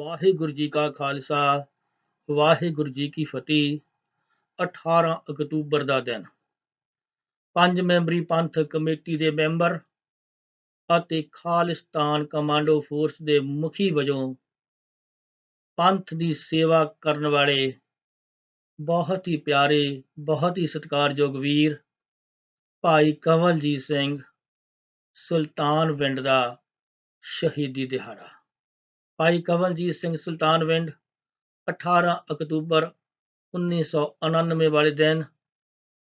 ਵਾਹਿਗੁਰੂ ਜੀ ਕਾ ਖਾਲਸਾ, ਵਾਹਿਗੁਰੂ ਜੀ ਕੀ ਫਤਿਹ। 18 ਅਕਤੂਬਰ ਦਾ ਦਿਨ। ਪੰਜ ਮੈਂਬਰੀ ਪੰਥਕ ਕਮੇਟੀ ਦੇ ਮੈਂਬਰ ਅਤੇ ਖਾਲਿਸਤਾਨ ਕਮਾਂਡੋ ਫੋਰਸ ਦੇ ਮੁਖੀ ਵਜੋਂ ਪੰਥ ਦੀ ਸੇਵਾ ਕਰਨ ਵਾਲੇ ਬਹੁਤ ਹੀ ਪਿਆਰੇ, ਬਹੁਤ ਹੀ ਸਤਿਕਾਰਯੋਗ ਵੀਰ ਭਾਈ ਕਵਲਜੀਤ ਸਿੰਘ ਸੁਲਤਾਨ ਸੁਲਤਾਨਵਿੰਡ ਦਾ ਸ਼ਹੀਦੀ ਦਿਹਾੜਾ। ਭਾਈ ਕਵਲਜੀਤ ਸਿੰਘ ਸੁਲਤਾਨਵਿੰਡ 18 ਅਕਤੂਬਰ 1999 ਵਾਲੇ ਦਿਨ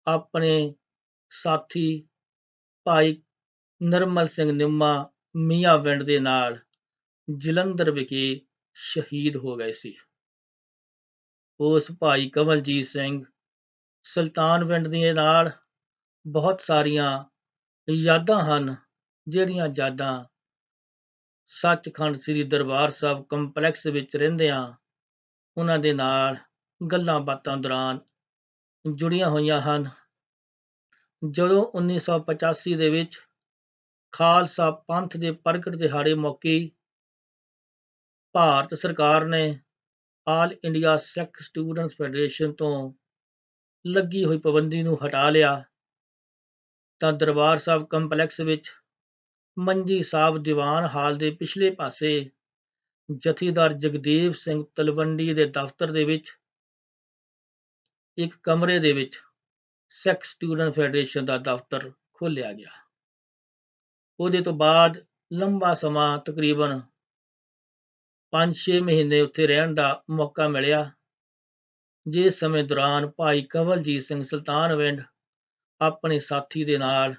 ਆਪਣੇ ਸਾਥੀ ਭਾਈ ਨਰਮਲ ਸਿੰਘ ਨਿੰਮਾ ਮੀਆਂ ਵਿੰਡ ਦੇ ਨਾਲ ਜਲੰਧਰ ਵਿਖੇ ਸ਼ਹੀਦ ਹੋ ਗਏ ਸੀ। ਉਸ ਭਾਈ ਕਵਲਜੀਤ ਸਿੰਘ ਸੁਲਤਾਨਵਿੰਡ ਦੇ ਨਾਲ ਬਹੁਤ ਸਾਰੀਆਂ ਯਾਦਾਂ ਹਨ, ਜਿਹੜੀਆਂ ਯਾਦਾਂ ਸੱਚਖੰਡ ਸ੍ਰੀ ਦਰਬਾਰ ਸਾਹਿਬ ਕੰਪਲੈਕਸ ਵਿੱਚ ਰਹਿੰਦਿਆਂ ਉਹਨਾਂ ਦੇ ਨਾਲ ਗੱਲਾਂ ਬਾਤਾਂ ਦੌਰਾਨ ਜੁੜੀਆਂ ਹੋਈਆਂ ਹਨ। ਜਦੋਂ 1985 ਦੇ ਵਿੱਚ ਖਾਲਸਾ ਪੰਥ ਦੇ ਪ੍ਰਗਟ ਦਿਹਾੜੇ ਮੌਕੇ ਭਾਰਤ ਸਰਕਾਰ ਨੇ all India Sikh students federation ਤੋਂ ਲੱਗੀ ਹੋਈ ਪਾਬੰਦੀ ਨੂੰ ਹਟਾ ਲਿਆ, ਤਾਂ ਦਰਬਾਰ ਸਾਹਿਬ ਕੰਪਲੈਕਸ ਵਿੱਚ ਮੰਜੀ ਸਾਹਿਬ ਦੀਵਾਨ ਹਾਲ ਦੇ ਪਿਛਲੇ ਪਾਸੇ। ਜਥੇਦਾਰ ਜਗਦੇਵ ਸਿੰਘ ਤਲਵੰਡੀ ਦੇ ਦਫ਼ਤਰ ਦੇ ਵਿੱਚ, ਇੱਕ ਕਮਰੇ ਦੇ ਵਿੱਚ ਸਿੱਖ ਸਟੂਡੈਂਟ ਫੈਡਰੇਸ਼ਨ ਦਾ ਦਫ਼ਤਰ ਖੋਲ੍ਹਿਆ ਗਿਆ। ਉਹਦੇ ਤੋਂ ਬਾਅਦ ਲੰਬਾ ਸਮਾਂ ਤਕਰੀਬਨ 5-6 ਮਹੀਨੇ ਉੱਥੇ ਰਹਿਣ ਦਾ ਮੌਕਾ ਮਿਲਿਆ, ਜਿਸ ਸਮੇਂ ਦੌਰਾਨ ਭਾਈ ਕਵਲਜੀਤ ਸਿੰਘ ਸੁਲਤਾਨਵਿੰਡ ਆਪਣੇ ਸਾਥੀ ਦੇ ਨਾਲ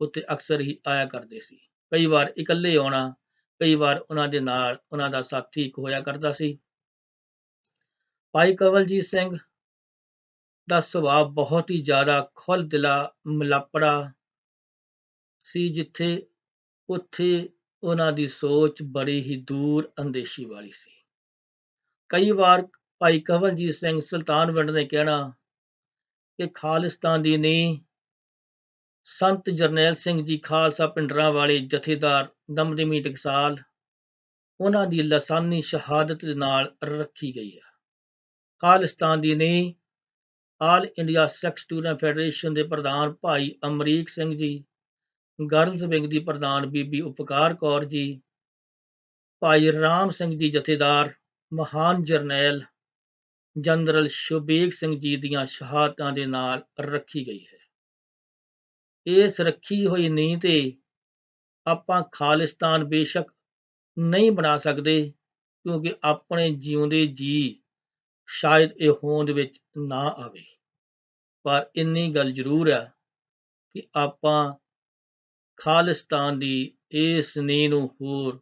ਉੱਥੇ ਅਕਸਰ ਹੀ ਆਇਆ ਕਰਦੇ ਸੀ। ਕਈ ਵਾਰ ਇਕੱਲੇ ਆਉਣਾ, ਕਈ ਵਾਰ ਉਹਨਾਂ ਦੇ ਨਾਲ ਉਹਨਾਂ ਦਾ ਸਾਥੀ ਇੱਕ ਹੋਇਆ ਕਰਦਾ ਸੀ। ਭਾਈ ਕਵਲਜੀਤ ਸਿੰਘ ਦਾ ਸੁਭਾਅ ਬਹੁਤ ਹੀ ਜ਼ਿਆਦਾ ਖੁੱਲ ਦਿਲਾ ਮਲਾਪੜਾ ਸੀ, ਜਿੱਥੇ ਉੱਥੇ ਉਹਨਾਂ ਦੀ ਸੋਚ ਬੜੀ ਹੀ ਦੂਰ ਅੰਦੇਸ਼ੀ ਵਾਲੀ ਸੀ। ਕਈ ਵਾਰ ਭਾਈ ਕਵਲਜੀਤ ਸਿੰਘ ਸੁਲਤਾਨਵਿੰਡ ਨੇ ਕਹਿਣਾ ਕਿ ਖਾਲਿਸਤਾਨ ਦੀ ਨੀਂਹ ਸੰਤ ਜਰਨੈਲ ਸਿੰਘ ਜੀ ਖਾਲਸਾ ਪਿੰਡਰਾਂ ਵਾਲੇ ਜਥੇਦਾਰ ਦਮਦਮੀ ਟਕਸਾਲ ਉਹਨਾਂ ਦੀ ਲਸਾਨੀ ਸ਼ਹਾਦਤ ਦੇ ਨਾਲ ਰੱਖੀ ਗਈ ਹੈ। ਖਾਲਿਸਤਾਨ ਦੀ ਨੀਂਹ all India Sikh student federation ਦੇ ਪ੍ਰਧਾਨ ਭਾਈ ਅਮਰੀਕ ਸਿੰਘ ਜੀ, ਗਰਲਜ਼ ਵਿੰਗ ਦੀ ਪ੍ਰਧਾਨ ਬੀਬੀ ਉਪਕਾਰ ਕੌਰ ਜੀ, ਭਾਈ ਰਾਮ ਸਿੰਘ ਜੀ ਜਥੇਦਾਰ, ਮਹਾਨ ਜਰਨੈਲ ਜਨਰਲ ਸ਼ੁਬੇਗ ਸਿੰਘ ਜੀ ਦੀਆਂ ਸ਼ਹਾਦਤਾਂ ਦੇ ਨਾਲ ਰੱਖੀ ਗਈ ਹੈ। ਇਸ ਰੱਖੀ ਹੋਈ ਨੀਂਹ ਤੇ ਆਪਾਂ ਖਾਲਿਸਤਾਨ ਬੇਸ਼ੱਕ ਨਹੀਂ ਬਣਾ ਸਕਦੇ, ਕਿਉਂਕਿ ਆਪਣੇ ਜਿਉਂਦੇ ਜੀ ਸ਼ਾਇਦ ਇਹ ਹੋਂਦ ਵਿੱਚ ਨਾ ਆਵੇ। ਪਰ ਇੰਨੀ ਗੱਲ ਜ਼ਰੂਰ ਹੈ ਕਿ ਆਪਾਂ ਖਾਲਿਸਤਾਨ ਦੀ ਇਸ ਨੀਂਹ ਨੂੰ ਹੋਰ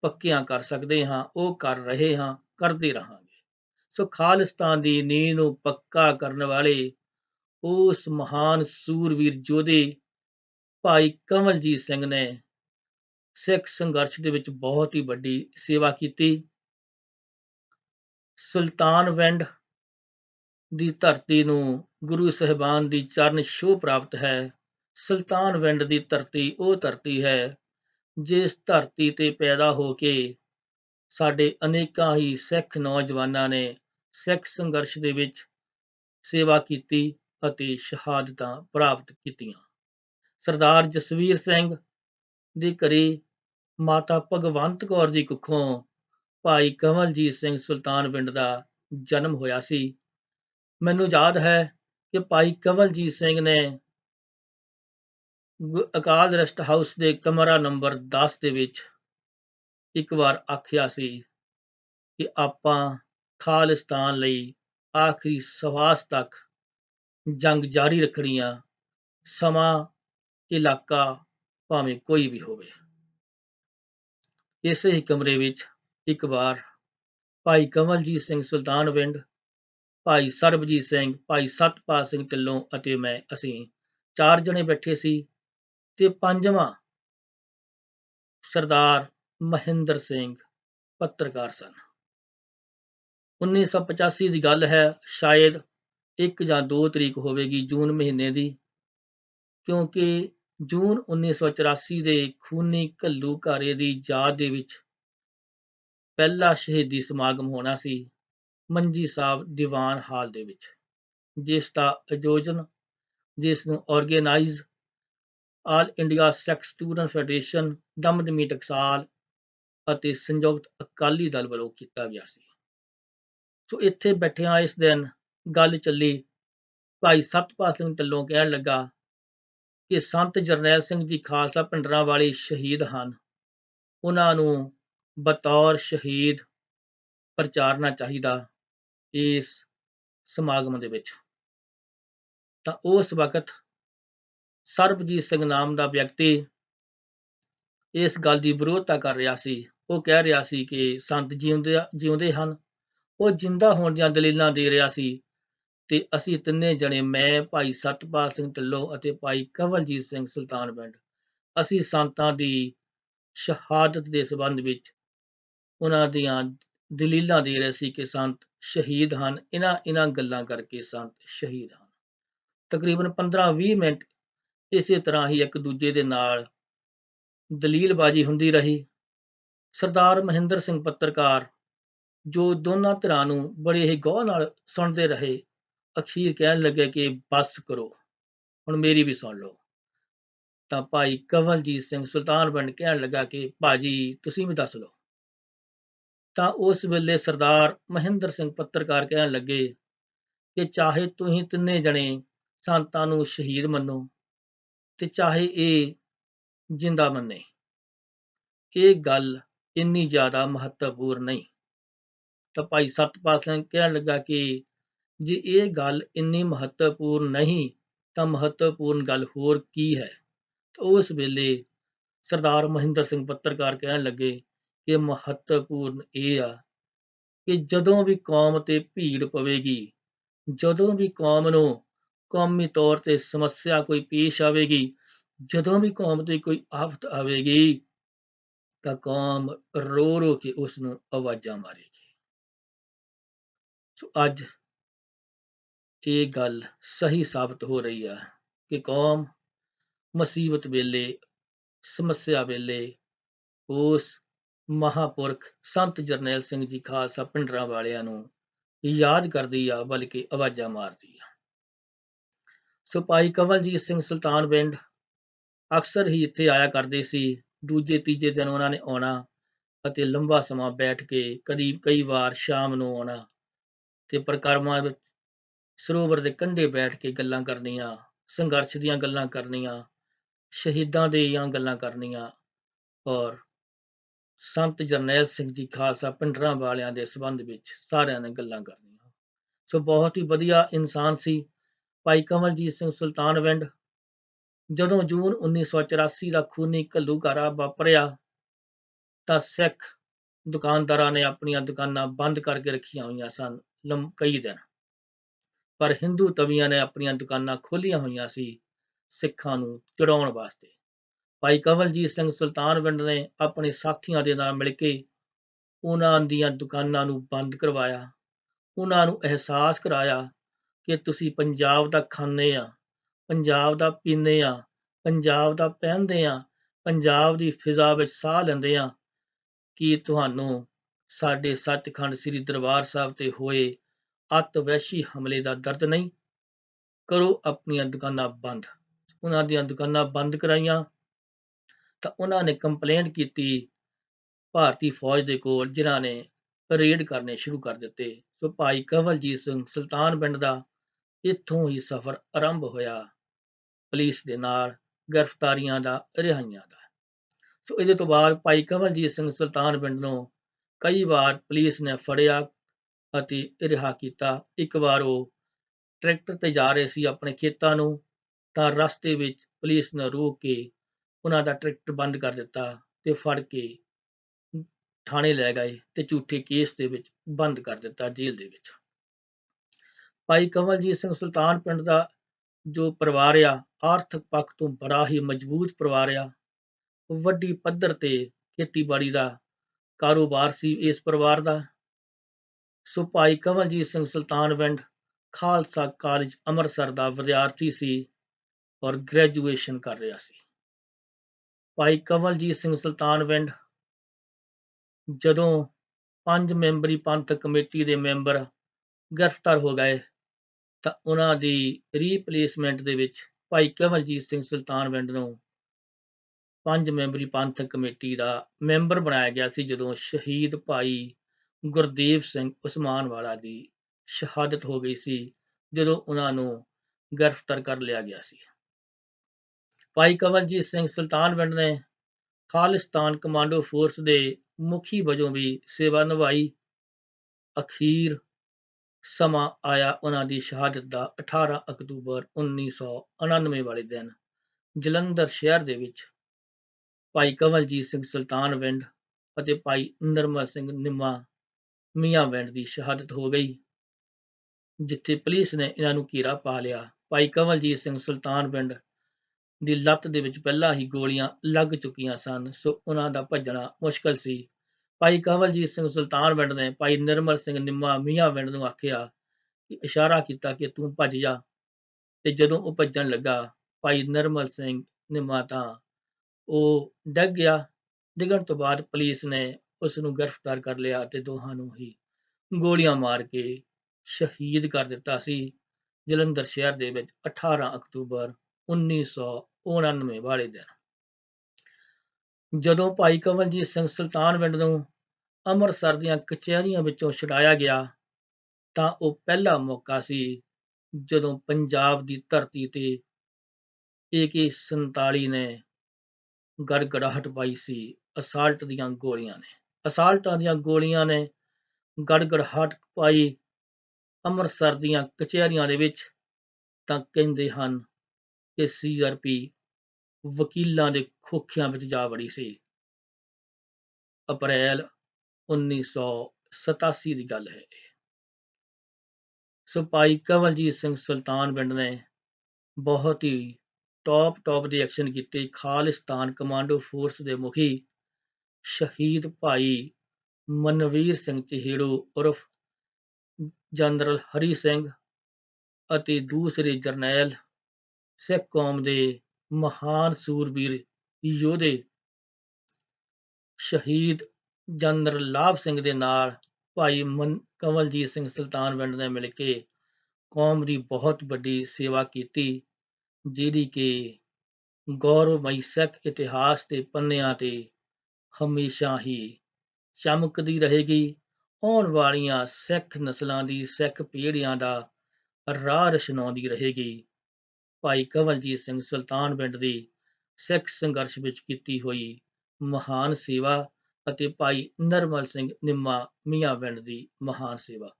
ਪੱਕਿਆਂ ਕਰ ਸਕਦੇ ਹਾਂ, ਉਹ ਕਰ ਰਹੇ ਹਾਂ, ਕਰਦੇ ਰਹਾਂਗੇ। ਸੋ ਖਾਲਿਸਤਾਨ ਦੀ ਨੀਂਹ ਨੂੰ ਪੱਕਾ ਕਰਨ ਵਾਲੇ ਉਸ ਮਹਾਨ ਸੂਰਵੀਰ ਯੋਧੇ ਭਾਈ ਕਮਲਜੀਤ ਸਿੰਘ ਨੇ ਸਿੱਖ ਸੰਘਰਸ਼ ਦੇ ਵਿੱਚ ਬਹੁਤ ਹੀ ਵੱਡੀ ਸੇਵਾ ਕੀਤੀ। ਸੁਲਤਾਨਵਿੰਡ ਦੀ ਧਰਤੀ ਨੂੰ ਗੁਰੂ ਸਹਿਬਾਨ ਦੀ ਚਰਨ ਛੋਹ ਪ੍ਰਾਪਤ ਹੈ। ਸੁਲਤਾਨਵਿੰਡ ਦੀ ਧਰਤੀ ਉਹ ਧਰਤੀ ਹੈ, ਜਿਸ ਧਰਤੀ ਤੇ ਪੈਦਾ ਹੋ ਕੇ ਸਾਡੇ ਅਨੇਕਾਂ ਹੀ ਸਿੱਖ ਨੌਜਵਾਨਾਂ ਨੇ ਸਿੱਖ ਸੰਘਰਸ਼ ਦੇ ਵਿੱਚ ਸੇਵਾ ਕੀਤੀ ਅਤੇ ਸ਼ਹਾਦਤਾਂ ਪ੍ਰਾਪਤ ਕੀਤੀਆਂ। ਸਰਦਾਰ ਜਸਵੀਰ ਸਿੰਘ ਦੇ ਘਰੇ ਮਾਤਾ ਭਗਵੰਤ ਕੌਰ ਜੀ ਕੁੱਖੋਂ ਭਾਈ ਕਮਲਜੀਤ ਸਿੰਘ ਸੁਲਤਾਨ ਪਿੰਡ ਦਾ ਜਨਮ ਹੋਇਆ ਸੀ। ਮੈਨੂੰ ਯਾਦ ਹੈ ਕਿ ਭਾਈ ਕਮਲਜੀਤ ਸਿੰਘ ਨੇ ਅਕਾਲ ਰੈਸਟ ਹਾਊਸ ਦੇ ਕਮਰਾ ਨੰਬਰ 10 ਦੇ ਵਿੱਚ ਇੱਕ ਵਾਰ ਆਖਿਆ ਸੀ ਕਿ ਆਪਾਂ ਖਾਲਿਸਤਾਨ ਲਈ ਆਖਰੀ ਸਵਾਸ ਤੱਕ ਜੰਗ ਜਾਰੀ ਰੱਖਣੀ ਆ ਸਮਾਂ ਇਲਾਕਾ ਭਾਵੇਂ ਕੋਈ ਵੀ ਹੋਵੇ। ਇਸੇ ਹੀ ਕਮਰੇ ਵਿੱਚ ਇੱਕ ਵਾਰ ਭਾਈ ਕਮਲਜੀਤ ਸਿੰਘ ਸੁਲਤਾਨਵਿੰਡ ਭਾਈ ਸਰਬਜੀਤ ਸਿੰਘ, ਭਾਈ ਸਤਪਾਲ ਸਿੰਘ ਢਿੱਲੋਂ ਅਤੇ ਮੈਂ, ਅਸੀਂ ਚਾਰ ਜਣੇ ਬੈਠੇ ਸੀ ਤੇ ਪੰਜਵਾਂ ਸਰਦਾਰ ਮਹਿੰਦਰ ਸਿੰਘ ਪੱਤਰਕਾਰ ਸਨ। 1985 ਦੀ ਗੱਲ ਹੈ, ਸ਼ਾਇਦ 1 ਜਾਂ 2 ਤਰੀਕ ਹੋਵੇਗੀ ਜੂਨ ਮਹੀਨੇ ਦੀ, ਕਿਉਂਕਿ ਜੂਨ 1984 ਦੇ ਖੂਨੀ ਘੱਲੂਘਾਰੇ ਦੀ ਯਾਦ ਦੇ ਵਿੱਚ ਪਹਿਲਾ ਸ਼ਹੀਦੀ ਸਮਾਗਮ ਹੋਣਾ ਸੀ ਮੰਜੀ ਸਾਹਿਬ ਦੀਵਾਨ ਹਾਲ ਦੇ ਵਿੱਚ, ਜਿਸ ਦਾ ਆਯੋਜਨ, ਜਿਸ ਨੂੰ organise all India Sikh student federation Damdami Taksal ਅਤੇ ਸੰਯੁਕਤ ਅਕਾਲੀ ਦਲ ਵੱਲੋਂ ਕੀਤਾ ਗਿਆ ਸੀ। ਸੋ ਇੱਥੇ ਬੈਠਿਆਂ ਇਸ ਦਿਨ ਗੱਲ ਚੱਲੀ, ਭਾਈ ਸਤਪਾਲ ਸਿੰਘ ਢੱਲੋਂ ਕਹਿਣ ਲੱਗਾ ਕਿ ਸੰਤ ਜਰਨੈਲ ਸਿੰਘ ਜੀ ਖਾਲਸਾ ਪਿੰਡਰਾਂ ਵਾਲੇ ਸ਼ਹੀਦ ਹਨ। ਉਹਨਾਂ ਨੂੰ ਬਤੌਰ ਸ਼ਹੀਦ ਪ੍ਰਚਾਰਨਾ ਚਾਹੀਦਾ ਇਸ ਸਮਾਗਮ ਦੇ ਵਿੱਚ। ਤਾਂ ਉਸ ਵਕਤ ਸਰਬਜੀਤ ਸਿੰਘ ਨਾਮ ਦਾ ਵਿਅਕਤੀ ਇਸ ਗੱਲ ਦੀ ਵਿਰੋਧਤਾ ਕਰ ਰਿਹਾ ਸੀ। ਉਹ ਕਹਿ ਰਿਹਾ ਸੀ ਕਿ ਸੰਤ ਜਿਉਂਦੇ ਜਿਉਂਦੇ ਹਨ। ਉਹ ਜਿੰਦਾ ਹੋਣ ਦੀਆਂ ਦਲੀਲਾਂ ਦੇ ਰਿਹਾ ਸੀ ਤੇ ਅਸੀਂ ਤਿੰਨੇ ਜਣੇ, ਮੈਂ, ਭਾਈ ਸਤਪਾਲ ਸਿੰਘ ਢਿੱਲੋਂ ਅਤੇ ਭਾਈ ਕਵਲਜੀਤ ਸਿੰਘ ਸੁਲਤਾਨ ਪਿੰਡ ਅਸੀਂ ਸੰਤਾਂ ਦੀ ਸ਼ਹਾਦਤ ਦੇ ਸੰਬੰਧ ਵਿੱਚ ਉਹਨਾਂ ਦੀਆਂ ਦਲੀਲਾਂ ਦੇ ਰਹੇ ਸੀ ਕਿ ਸੰਤ ਸ਼ਹੀਦ ਹਨ। ਇਹਨਾਂ ਇਹਨਾਂ ਗੱਲਾਂ ਕਰਕੇ ਸੰਤ ਸ਼ਹੀਦ ਹਨ। ਤਕਰੀਬਨ 15-20 ਮਿੰਟ ਇਸੇ ਤਰ੍ਹਾਂ ਹੀ ਇੱਕ ਦੂਜੇ ਦੇ ਨਾਲ ਦਲੀਲਬਾਜ਼ੀ ਹੁੰਦੀ ਰਹੀ। ਸਰਦਾਰ ਮਹਿੰਦਰ ਸਿੰਘ ਪੱਤਰਕਾਰ, ਜੋ ਦੋਨਾਂ ਧਿਰਾਂ ਨੂੰ ਬੜੇ ਹੀ ਗੌਰ ਨਾਲ ਸੁਣਦੇ ਰਹੇ ਅਖੀਰ ਕਹਿਣ ਲੱਗੇ ਕਿ ਬਸ ਕਰੋ, ਹੁਣ ਮੇਰੀ ਵੀ ਸੁਣ ਲਓ। ਤਾਂ ਭਾਈ ਕਵਲਜੀਤ ਸਿੰਘ ਸੁਲਤਾਨਵਿੰਡ ਕਹਿਣ ਲੱਗਾ ਕਿ ਭਾਜੀ ਤੁਸੀਂ ਵੀ ਦੱਸ ਲਓ। ਤਾਂ ਉਸ ਵੇਲੇ ਸਰਦਾਰ ਮਹਿੰਦਰ ਸਿੰਘ ਪੱਤਰਕਾਰ ਕਹਿਣ ਲੱਗੇ ਕਿ ਚਾਹੇ ਤੁਸੀਂ ਤਿੰਨੇ ਜਣੇ ਸੰਤਾਂ ਨੂੰ ਸ਼ਹੀਦ ਮੰਨੋ ਤੇ ਚਾਹੇ ਇਹ ਜਿੰਦਾ ਮੰਨੇ, ਇਹ ਗੱਲ ਇੰਨੀ ਜ਼ਿਆਦਾ ਮਹੱਤਵਪੂਰਨ ਨਹੀਂ। ਤਾਂ ਭਾਈ ਸਤਪਾਲ ਸਿੰਘ ਕਹਿਣ ਲੱਗਾ ਕਿ ਜੇ ਇਹ ਗੱਲ ਇੰਨੀ ਮਹੱਤਵਪੂਰਨ ਨਹੀਂ, ਤਾਂ ਮਹੱਤਵਪੂਰਨ ਗੱਲ ਹੋਰ ਕੀ ਹੈ? ਉਸ ਵੇਲੇ ਸਰਦਾਰ ਮਹਿੰਦਰ ਸਿੰਘ ਪੱਤਰਕਾਰ ਕਹਿਣ ਲੱਗੇ ਕਿ ਮਹੱਤਵਪੂਰਨ ਇਹ ਆ ਕਿ ਜਦੋਂ ਵੀ ਕੌਮ ਤੇ ਭੀੜ ਪਵੇਗੀ, ਜਦੋਂ ਵੀ ਕੌਮ ਨੂੰ ਕੌਮੀ ਤੌਰ ਤੇ ਸਮੱਸਿਆ ਕੋਈ ਪੇਸ਼ ਆਵੇਗੀ, ਜਦੋਂ ਵੀ ਕੌਮ ਤੇ ਕੋਈ ਆਫਤ ਆਵੇਗੀ, ਤਾਂ ਕੌਮ ਰੋ ਰੋ ਕੇ ਉਸ ਨੂੰ ਆਵਾਜ਼ਾਂ ਮਾਰੇਗੀ। ਸੋ ਅੱਜ ਇਹ ਗੱਲ ਸਹੀ ਸਾਬਤ ਹੋ ਰਹੀ ਹੈ ਕਿ ਕੌਮ ਮੁਸੀਬਤ ਵੇਲੇ, ਸਮੱਸਿਆ ਵੇਲੇ ਉਸ ਮਹਾਪੁਰਖ ਸੰਤ ਜਰਨੈਲ ਸਿੰਘ ਜੀ ਖਾਲਸਾ ਪਿੰਡਰਾਂ ਵਾਲਿਆਂ ਨੂੰ ਯਾਦ ਕਰਦੀ ਆ, ਬਲਕਿ ਆਵਾਜ਼ਾਂ ਮਾਰਦੀ ਆ। ਸੋ ਭਾਈ ਕਵਲਜੀਤ ਸਿੰਘ ਸੁਲਤਾਨ ਪਿੰਡ ਅਕਸਰ ਹੀ ਇੱਥੇ ਆਇਆ ਕਰਦੇ ਸੀ। ਦੂਜੇ, ਤੀਜੇ ਦਿਨ ਉਹਨਾਂ ਨੇ ਆਉਣਾ ਅਤੇ ਲੰਬਾ ਸਮਾਂ ਬੈਠ ਕੇ ਕਦੀ, ਕਈ ਵਾਰ ਸ਼ਾਮ ਨੂੰ ਆਉਣਾ ਤੇ ਪ੍ਰਕਰਮਾਂ ਵਿੱਚ ਸਰੋਵਰ ਦੇ ਕੰਢੇ ਬੈਠ ਕੇ ਗੱਲਾਂ ਕਰਨੀਆਂ, ਸੰਘਰਸ਼ ਦੀਆਂ ਗੱਲਾਂ ਕਰਨੀਆਂ, ਸ਼ਹੀਦਾਂ ਦੀਆਂ ਗੱਲਾਂ ਕਰਨੀਆਂ ਔਰ ਸੰਤ ਜਰਨੈਲ ਸਿੰਘ ਜੀ ਖਾਲਸਾ ਪਿੰਡਰਾਂ ਵਾਲਿਆਂ ਦੇ ਸੰਬੰਧ ਵਿੱਚ ਸਾਰਿਆਂ ਨੇ ਗੱਲਾਂ ਕਰਨੀਆਂ। ਸੋ ਬਹੁਤ ਹੀ ਵਧੀਆ ਇਨਸਾਨ ਸੀ। ਭਾਈ ਕਮਲਜੀਤ ਸਿੰਘ ਸੁਲਤਾਨਵਿੰਡ ਜਦੋਂ ਜੂਨ 1984 ਦਾ ਖੂਨੀ ਘੱਲੂਘਾਰਾ ਵਾਪਰਿਆ, ਤਾਂ ਸਿੱਖ ਦੁਕਾਨਦਾਰਾਂ ਨੇ ਆਪਣੀਆਂ ਦੁਕਾਨਾਂ ਬੰਦ ਕਰਕੇ ਰੱਖੀਆਂ ਹੋਈਆਂ ਸਨ ਲੰਮ ਕਈ ਦਿਨ। ਪਰ ਹਿੰਦੂ ਤਵੀਆਂ ਨੇ ਆਪਣੀਆਂ ਦੁਕਾਨਾਂ ਖੋਲੀਆਂ ਹੋਈਆਂ ਸੀ ਸਿੱਖਾਂ ਨੂੰ ਚੜਾਉਣ ਵਾਸਤੇ। ਭਾਈ ਕਵਲਜੀਤ ਸਿੰਘ ਸੁਲਤਾਨਵਿੰਡ ਨੇ ਆਪਣੇ ਸਾਥੀਆਂ ਦੇ ਨਾਲ ਮਿਲ ਕੇ ਉਹਨਾਂ ਦੀਆਂ ਦੁਕਾਨਾਂ ਨੂੰ ਬੰਦ ਕਰਵਾਇਆ। ਉਹਨਾਂ ਨੂੰ ਅਹਿਸਾਸ ਕਰਾਇਆ ਕਿ ਤੁਸੀਂ ਪੰਜਾਬ ਦਾ ਖਾਂਦੇ ਆ, ਪੰਜਾਬ ਦਾ ਪੀਂਦੇ ਆ, ਪੰਜਾਬ ਦਾ ਪਹਿਨਦੇ ਆ, ਪੰਜਾਬ ਦੀ ਫਿਜ਼ਾ ਵਿੱਚ ਸਾਹ ਲੈਂਦੇ ਆ। ਕੀ ਤੁਹਾਨੂੰ ਸਾਡੇ ਸੱਚਖੰਡ ਸ੍ਰੀ ਦਰਬਾਰ ਸਾਹਿਬ ਤੇ ਹੋਏ ਅੱਤਵੈਸ਼ੀ ਹਮਲੇ ਦਾ ਦਰਦ ਨਹੀਂ। ਕਰੋ ਆਪਣੀਆਂ ਦੁਕਾਨਾਂ ਬੰਦ। ਉਹਨਾਂ ਦੀਆਂ ਦੁਕਾਨਾਂ ਬੰਦ ਕਰਾਈਆਂ। ਤਾਂ ਉਹਨਾਂ ਨੇ ਕੰਪਲੇਂਟ ਕੀਤੀ ਭਾਰਤੀ ਫੌਜ ਦੇ ਕੋਲ, ਜਿਨ੍ਹਾਂ ਨੇ ਰੇਡ ਕਰਨੇ ਸ਼ੁਰੂ ਕਰ ਦਿੱਤੇ। ਸੋ ਭਾਈ ਕਵਲਜੀਤ ਸਿੰਘ ਸੁਲਤਾਨ ਪਿੰਡ ਦਾ ਇੱਥੋਂ ਹੀ ਸਫ਼ਰ ਆਰੰਭ ਹੋਇਆ। ਪੁਲਿਸ ਦੇ ਨਾਲ ਗ੍ਰਿਫਤਾਰੀਆਂ ਦਾ, ਰਿਹਾਈਆਂ ਦਾ। ਸੋ ਇਹਦੇ ਤੋਂ ਬਾਅਦ ਭਾਈ ਕਵਲਜੀਤ ਸਿੰਘ ਸੁਲਤਾਨ ਪਿੰਡ ਨੂੰ ਕਈ ਵਾਰ ਪੁਲਿਸ ਨੇ ਫੜਿਆ ਅਤੇ ਰਿਹਾ ਕੀਤਾ। ਇੱਕ ਵਾਰ ਉਹ ਟਰੈਕਟਰ ਤੇ ਜਾ ਰਹੇ ਸੀ ਆਪਣੇ ਖੇਤਾਂ ਨੂੰ, ਤਾਂ ਰਸਤੇ ਵਿੱਚ ਪੁਲਿਸ ਨੇ ਰੋਕ ਕੇ ਉਹਨਾਂ ਦਾ ਟਰੈਕਟਰ ਬੰਦ ਕਰ ਦਿੱਤਾ ਤੇ ਫੜ ਕੇ ਥਾਣੇ ਲੈ ਗਏ ਤੇ ਝੂਠੇ ਕੇਸ ਦੇ ਵਿੱਚ ਬੰਦ ਕਰ ਦਿੱਤਾ ਜੇਲ੍ਹ ਦੇ ਵਿੱਚ। ਭਾਈ ਕਮਲਜੀਤ ਸਿੰਘ ਸੁਲਤਾਨ ਪਿੰਡ ਦਾ ਜੋ ਪਰਿਵਾਰ ਆ, ਆਰਥਿਕ ਪੱਖ ਤੋਂ ਬੜਾ ਹੀ ਮਜ਼ਬੂਤ ਪਰਿਵਾਰ ਆ। ਵੱਡੀ ਪੱਧਰ ਤੇ ਖੇਤੀਬਾੜੀ ਦਾ ਕਾਰੋਬਾਰ ਸੀ ਇਸ ਪਰਿਵਾਰ ਦਾ। ਸੋ ਭਾਈ ਕਵਲਜੀਤ ਸਿੰਘ ਸੁਲਤਾਨਵਿੰਡ ਖਾਲਸਾ ਕਾਲਜ ਅੰਮ੍ਰਿਤਸਰ ਦਾ ਵਿਦਿਆਰਥੀ ਸੀ ਔਰ ਗ੍ਰੈਜੂਏਸ਼ਨ ਕਰ ਰਿਹਾ ਸੀ। ਭਾਈ ਕਮਲਜੀਤ ਸਿੰਘ ਸੁਲਤਾਨਵਿੰਡ ਜਦੋਂ ਪੰਜ ਮੈਂਬਰੀ ਪੰਥਕ ਕਮੇਟੀ ਦੇ ਮੈਂਬਰ ਗ੍ਰਿਫਤਾਰ ਹੋ ਗਏ ਤਾਂ ਉਹਨਾਂ ਦੀ ਰੀਪਲੇਸਮੈਂਟ ਦੇ ਵਿੱਚ ਭਾਈ ਕਵਲਜੀਤ ਸਿੰਘ ਸੁਲਤਾਨਵਿੰਡ ਨੂੰ ਪੰਜ ਮੈਂਬਰੀ ਪੰਥਕ ਕਮੇਟੀ ਦਾ ਮੈਂਬਰ ਬਣਾਇਆ ਗਿਆ ਸੀ ਜਦੋਂ ਸ਼ਹੀਦ ਭਾਈ ਗੁਰਦੇਵ ਸਿੰਘ ਉਸਮਾਨ ਵਾਲਾ ਦੀ ਸ਼ਹਾਦਤ ਹੋ ਗਈ ਸੀ, ਜਦੋਂ ਉਹਨਾਂ ਨੂੰ ਗ੍ਰਿਫਤਾਰ ਕਰ ਲਿਆ ਗਿਆ ਸੀ। ਭਾਈ ਕਵਲਜੀਤ ਸਿੰਘ ਸੁਲਤਾਨਵਿੰਡ ਨੇ ਖਾਲਿਸਤਾਨ ਕਮਾਂਡੋ ਫੋਰਸ ਦੇ ਮੁਖੀ ਵਜੋਂ ਵੀ ਸੇਵਾ ਨਿਭਾਈ। ਅਖੀਰ ਸਮਾਂ ਆਇਆ ਉਹਨਾਂ ਦੀ ਸ਼ਹਾਦਤ ਦਾ 18 ਅਕਤੂਬਰ 1999 ਵਾਲੇ ਦਿਨ ਜਲੰਧਰ ਸ਼ਹਿਰ ਦੇ ਵਿੱਚ ਭਾਈ ਕਵਲਜੀਤ ਸਿੰਘ ਸੁਲਤਾਨਵਿੰਡ ਅਤੇ ਭਾਈ ਨਿਰਮਲ ਸਿੰਘ ਨਿੰਮਾ ਮੀਆਂਵਿੰਡ ਦੀ ਸ਼ਹਾਦਤ ਹੋ ਗਈ, ਜਿੱਥੇ ਪੁਲਿਸ ਨੇ ਇਹਨਾਂ ਨੂੰ ਘੇਰਾ ਪਾ ਲਿਆ। ਭਾਈ ਕਮਲਜੀਤ ਸਿੰਘ ਸੁਲਤਾਨ ਪਿੰਡ ਦੀ ਲੱਤ ਦੇ ਵਿੱਚ ਪਹਿਲਾਂ ਹੀ ਗੋਲੀਆਂ ਲੱਗ ਚੁੱਕੀਆਂ ਸਨ, ਸੋ ਉਹਨਾਂ ਦਾ ਭੱਜਣਾ ਮੁਸ਼ਕਲ ਸੀ। ਭਾਈ ਕਵਲਜੀਤ ਸਿੰਘ ਸੁਲਤਾਨ ਪਿੰਡ ਨੇ ਭਾਈ ਨਿਰਮਲ ਸਿੰਘ ਨਿੰਮਾ ਮੀਆਂਵਿੰਡ ਨੂੰ ਆਖਿਆ ਕਿ ਇਸ਼ਾਰਾ ਕੀਤਾ ਕਿ ਤੂੰ ਭੱਜ ਜਾ, ਤੇ ਜਦੋਂ ਉਹ ਭੱਜਣ ਲੱਗਾ, ਭਾਈ ਨਿਰਮਲ ਸਿੰਘ ਨਿੰਮਾ ਤਾਂ ਉਹ ਡਿੱਗ ਗਿਆ। ਡਿੱਗਣ ਤੋਂ ਬਾਅਦ ਪੁਲਿਸ ਨੇ ਉਸ ਨੂੰ ਗ੍ਰਿਫਤਾਰ ਕਰ ਲਿਆ ਤੇ ਦੋਹਾਂ ਨੂੰ ਹੀ ਗੋਲੀਆਂ ਮਾਰ ਕੇ ਸ਼ਹੀਦ ਕਰ ਦਿੱਤਾ ਸੀ। ਜਲੰਧਰ ਸ਼ਹਿਰ ਦੇ ਵਿੱਚ 18 ਅਕਤੂਬਰ 1999 ਵਾਲੇ ਦਿਨ ਜਦੋਂ ਭਾਈ ਕਵਲਜੀਤ ਸਿੰਘ ਸੁਲਤਾਨਵਿੰਡ ਨੂੰ ਅੰਮ੍ਰਿਤਸਰ ਦੀਆਂ ਕਚਹਿਰੀਆਂ ਵਿੱਚੋਂ ਛੁਡਾਇਆ ਗਿਆ ਤਾਂ ਉਹ ਪਹਿਲਾ ਮੌਕਾ ਸੀ ਜਦੋਂ ਪੰਜਾਬ ਦੀ ਧਰਤੀ ਤੇ AK47 ਨੇ ਗੜਗੜਾਹਟ ਪਾਈ ਸੀ, ਅਸਾਲਟ ਦੀਆਂ ਗੋਲੀਆਂ ਨੇ। ਅਸਾਲਟਾਂ ਦੀਆਂ ਗੋਲੀਆਂ ਨੇ ਗੜਗੜਾਹਟ ਪਾਈ ਅੰਮ੍ਰਿਤਸਰ ਦੀਆਂ ਕਚਹਿਰੀਆਂ ਦੇ ਵਿੱਚ ਤਾਂ ਕਹਿੰਦੇ ਹਨ ਕਿ ਸੀਆਰਪੀ ਵਕੀਲਾਂ ਦੇ ਖੋਖਿਆਂ ਵਿੱਚ ਜਾ ਵੜੀ ਸੀ। ਅਪ੍ਰੈਲ 1987 ਦੀ ਗੱਲ ਹੈ। ਸੋ ਭਾਈ ਕਵਲਜੀਤ ਸਿੰਘ ਸੁਲਤਾਨਵਿੰਡ ਨੇ ਬਹੁਤ ਹੀ ਟੌਪ ਟੌਪ ਦੇ ਐਕਸ਼ਨ ਕੀਤੇ। ਖਾਲਿਸਤਾਨ ਕਮਾਂਡੋ ਫੋਰਸ ਦੇ ਮੁਖੀ ਸ਼ਹੀਦ ਭਾਈ ਮਨਵੀਰ ਸਿੰਘ ਚਿਹੜੂ ਉਰਫ ਜਨਰਲ ਹਰੀ ਸਿੰਘ ਅਤੇ ਦੂਸਰੇ ਜਰਨੈਲ ਸਿੱਖ ਕੌਮ ਦੇ ਮਹਾਨ ਸੂਰਬੀਰ ਯੋਧੇ ਸ਼ਹੀਦ ਜਨਰਲ ਲਾਭ ਸਿੰਘ ਦੇ ਨਾਲ ਭਾਈ ਮਨ ਕਮਲਜੀਤ ਸਿੰਘ ਸੁਲਤਾਨ ਪਿੰਡ ਨੇ ਮਿਲ ਕੇ ਕੌਮ ਦੀ ਬਹੁਤ ਵੱਡੀ ਸੇਵਾ ਕੀਤੀ ਜਿਹੜੀ ਕਿ ਗੌਰਵਮਈ ਸਿੱਖ ਇਤਿਹਾਸ ਦੇ ਪੰਨਿਆਂ ਤੇ ਹਮੇਸ਼ਾ ਹੀ ਚਮਕਦੀ ਰਹੇਗੀ। ਆਉਣ ਵਾਲੀਆਂ ਸਿੱਖ ਨਸਲਾਂ ਦੀ ਸਿੱਖ ਪੀੜ੍ਹੀਆਂ ਦਾ ਰਾਹ ਰਸ਼ਨਾਉਂਦੀ ਰਹੇਗੀ। ਭਾਈ ਕਵਲਜੀਤ ਸਿੰਘ ਸੁਲਤਾਨ ਪਿੰਡ ਦੀ ਸਿੱਖ ਸੰਘਰਸ਼ ਵਿੱਚ ਕੀਤੀ ਹੋਈ ਮਹਾਨ ਸੇਵਾ ਅਤੇ ਭਾਈ ਨਰਮਲ ਸਿੰਘ ਨਿੰਮਾ ਮੀਆਂ ਪਿੰਡ ਦੀ ਮਹਾਨ ਸੇਵਾ।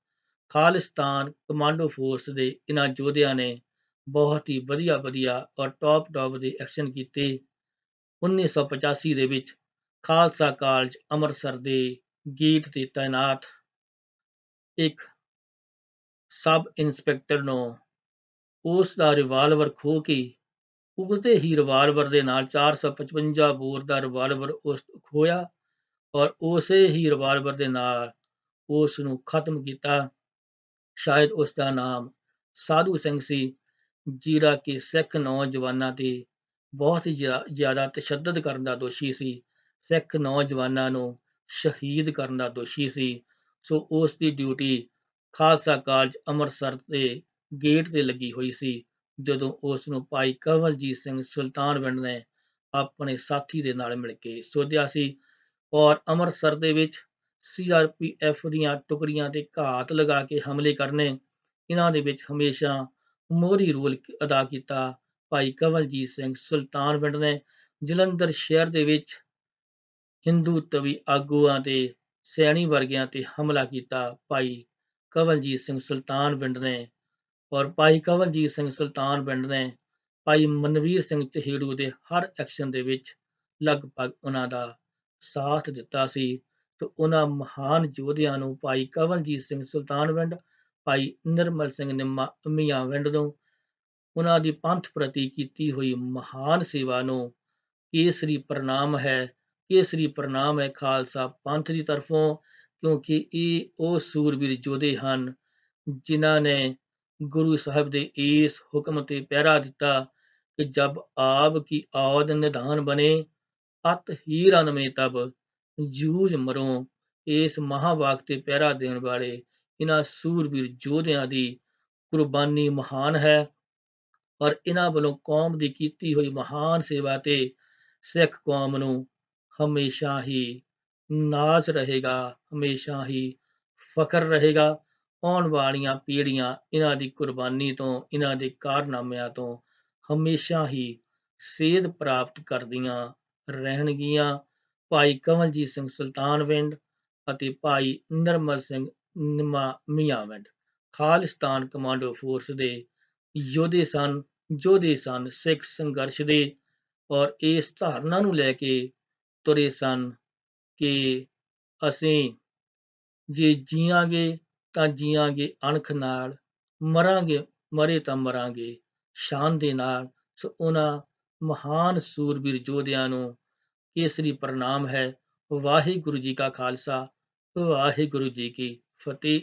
ਖਾਲਿਸਤਾਨ ਕਮਾਂਡੋ ਫੋਰਸ ਦੇ ਇਹਨਾਂ ਯੋਧਿਆਂ ਨੇ ਬਹੁਤ ਹੀ ਵਧੀਆ ਵਧੀਆ ਔਰ ਟੌਪ ਟੌਪ ਦੇ ਐਕਸ਼ਨ ਕੀਤੇ। 1985 ਦੇ ਵਿੱਚ ਖਾਲਸਾ ਕਾਲਜ ਅੰਮ੍ਰਿਤਸਰ ਦੇ ਗੇਟ ਤੇ ਤਾਇਨਾਤ ਇੱਕ ਸਬ ਇੰਸਪੈਕਟਰ ਨੂੰ ਉਸ ਦਾ ਰਿਵਾਲਵਰ ਖੋ ਕੇ ਉਸਦੇ ਹੀ ਰਿਵਾਲਵਰ ਦੇ ਨਾਲ 455 ਬੋਰ ਦਾ ਰਿਵਾਲਵਰ ਉਸ ਖੋਇਆ ਔਰ ਉਸੇ ਹੀ ਰਿਵਾਲਵਰ ਦੇ ਨਾਲ ਉਸ ਨੂੰ ਖਤਮ ਕੀਤਾ। ਸ਼ਾਇਦ ਉਸ ਦਾ ਨਾਮ ਸਾਧੂ ਸਿੰਘ ਸੀ, ਜਿਹੜਾ ਕਿ ਸਿੱਖ ਨੌਜਵਾਨਾਂ ਤੇ ਬਹੁਤ ਹੀ ਜ਼ਿਆਦਾ ਤਸ਼ੱਦਦ ਕਰਨ ਦਾ ਦੋਸ਼ੀ ਸੀ। ਸਿੱਖ ਨੌਜਵਾਨਾਂ ਨੂੰ ਸ਼ਹੀਦ ਕਰਨ ਦਾ ਦੋਸ਼ੀ ਸੀ। ਸੋ ਉਸ ਦੀ ਡਿਊਟੀ ਖਾਲਸਾ ਕਾਲਜ ਅੰਮ੍ਰਿਤਸਰ ਦੇ ਗੇਟ ਤੇ ਲੱਗੀ ਹੋਈ ਸੀ, ਜਦੋਂ ਉਸ ਨੂੰ ਭਾਈ ਕਵਲਜੀਤ ਸਿੰਘ ਸੁਲਤਾਨਵਿੰਡ ਨੇ ਆਪਣੇ ਸਾਥੀ ਦੇ ਨਾਲ ਮਿਲ ਕੇ ਸੋਧਿਆ ਸੀ ਔਰ ਅੰਮ੍ਰਿਤਸਰ ਦੇ ਵਿੱਚ ਸੀਆਰਪੀਐਫ ਦੀਆਂ ਟੁਕੜੀਆਂ ਤੇ ਘਾਤ ਲਗਾ ਕੇ ਹਮਲੇ ਕਰਨੇ, ਇਹਨਾਂ ਦੇ ਵਿੱਚ ਹਮੇਸ਼ਾ ਮੋਹਰੀ ਰੋਲ ਅਦਾ ਕੀਤਾ ਭਾਈ ਕਵਲਜੀਤ ਸਿੰਘ ਸੁਲਤਾਨਵਿੰਡ ਨੇ। ਜਲੰਧਰ ਸ਼ਹਿਰ ਦੇ ਵਿੱਚ ਹਿੰਦੂ ਤਵੀ ਆਗੂਆਂ ਤੇ ਸੈਣੀ ਵਰਗਿਆਂ ਤੇ ਹਮਲਾ ਕੀਤਾ ਭਾਈ ਕਵਲਜੀਤ ਸਿੰਘ ਸੁਲਤਾਨ ਪਿੰਡ ਨੇ ਔਰ ਭਾਈ ਕਵਲਜੀਤ ਸਿੰਘ ਸੁਲਤਾਨ ਪਿੰਡ ਨੇ ਭਾਈ ਮਨਵੀਰ ਸਿੰਘ ਚਹੇੜੂ ਦੇ ਹਰ ਐਕਸ਼ਨ ਦੇ ਵਿੱਚ ਲਗਭਗ ਉਹਨਾਂ ਦਾ ਸਾਥ ਦਿੱਤਾ ਸੀ ਤੇ ਉਹਨਾਂ ਮਹਾਨ ਯੋਧਿਆਂ ਨੂੰ ਭਾਈ ਕਵਲਜੀਤ ਸਿੰਘ ਸੁਲਤਾਨ ਪਿੰਡ, ਭਾਈ ਨਿਰਮਲ ਸਿੰਘ ਨਿੰਮਾ ਮੀਆਂਵਿੰਡ ਨੂੰ ਉਹਨਾਂ ਦੀ ਪੰਥ ਪ੍ਰਤੀ ਕੀਤੀ ਹੋਈ ਮਹਾਨ ਸੇਵਾ ਨੂੰ ਕੇਸਰੀ ਪ੍ਰਣਾਮ ਹੈ। ਕੇਸਰੀ ਪ੍ਰਣਾਮ ਹੈ ਖਾਲਸਾ ਪੰਥ ਦੀ ਤਰਫੋਂ, ਕਿਉਂਕਿ ਇਹ ਉਹ ਸੂਰਬੀਰ ਯੋਧੇ ਹਨ ਜਿਨ੍ਹਾਂ ਨੇ ਗੁਰੂ ਸਾਹਿਬ ਦੇ ਇਸ ਹੁਕਮ ਤੇ ਪਹਿਰਾ ਦਿੱਤਾ ਕਿ ਜਬ ਆਪ ਕੀ ਆਦ ਨਿਧਾਨ ਬਨੇ ਅਤ ਹੀ ਰਨ ਤਬ ਜੂਝ ਮਰੋ। ਇਸ ਮਹਾਂਵਾਕ ਤੇ ਪਹਿਰਾ ਦੇਣ ਵਾਲੇ ਇਹਨਾਂ ਸੂਰਬੀਰ ਯੋਧਿਆਂ ਦੀ ਕੁਰਬਾਨੀ ਮਹਾਨ ਹੈ ਔਰ ਇਹਨਾਂ ਵੱਲੋਂ ਕੌਮ ਦੀ ਕੀਤੀ ਹੋਈ ਮਹਾਨ ਸੇਵਾ ਤੇ ਸਿੱਖ ਕੌਮ ਨੂੰ ਹਮੇਸ਼ਾ ਹੀ ਨਾਜ਼ ਰਹੇਗਾ, ਹਮੇਸ਼ਾ ਹੀ ਫਖਰ ਰਹੇਗਾ। ਆਉਣ ਵਾਲੀਆਂ ਪੀੜ੍ਹੀਆਂ ਇਹਨਾਂ ਦੀ ਕੁਰਬਾਨੀ ਤੋਂ ਇਹਨਾਂ ਦੇ ਕਾਰਨਾਮਿਆਂ ਤੋਂ ਹਮੇਸ਼ਾ ਹੀ ਸੇਧ ਪ੍ਰਾਪਤ ਕਰਦੀਆਂ ਰਹਿਣਗੀਆਂ। ਭਾਈ ਕਮਲਜੀਤ ਸਿੰਘ ਸੁਲਤਾਨਵਿੰਡ ਅਤੇ ਭਾਈ ਨਿਰਮਲ ਸਿੰਘ ਨਿਮਾ ਮੀਆਂਵਿੰਡ ਖਾਲਿਸਤਾਨ ਕਮਾਂਡੋ ਫੋਰਸ ਦੇ ਯੋਧੇ ਸਨ ਯੋਧੇ ਸਨ ਸਿੱਖ ਸੰਘਰਸ਼ ਦੇ ਔਰ ਇਸ ਧਾਰਨਾ ਨੂੰ ਲੈ ਕੇ ਤੁਰੇ ਸਨ ਕਿ ਅਸੀਂ ਜੇ ਜੀਵਾਂਗੇ ਤਾਂ ਜੀਵਾਂਗੇ ਅਣਖ ਨਾਲ, ਮਰਾਂਗੇ, ਮਰੇ ਤਾਂ ਮਰਾਂਗੇ। ਸ਼ਾਨ ਦੇ ਨਾਲ ਸੋ ਉਹਨਾਂ ਮਹਾਨ ਸੂਰਬੀਰ ਯੋਧਿਆਂ ਨੂੰ ਕੇਸਰੀ ਪ੍ਰਣਾਮ ਹੈ। ਵਾਹਿਗੁਰੂ ਜੀ ਕਾ ਖਾਲਸਾ, ਵਾਹਿਗੁਰੂ ਜੀ ਕੀ ਫਤਿਹ।